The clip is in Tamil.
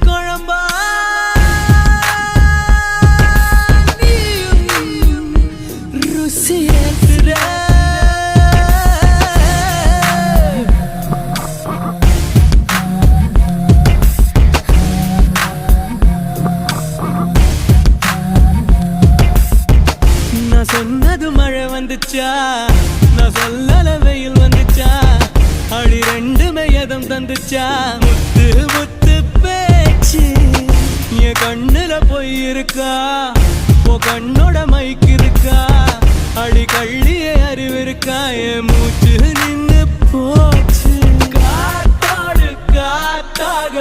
குழம்பா? சொன்னது மழை வந்துச்சா? நான் சொல்லல வெயில் வந்துச்சா? அடி ரெண்டுமே எதம் தந்துச்சா? கண்ணுல போய் இருக்கா? உன் கண்ணோட மைக்கு இருக்கா? அடி கள்ளியே அறிவு இருக்கா என் மூச்சு நின்னு போச்சு. காத்தாடு காத்தாக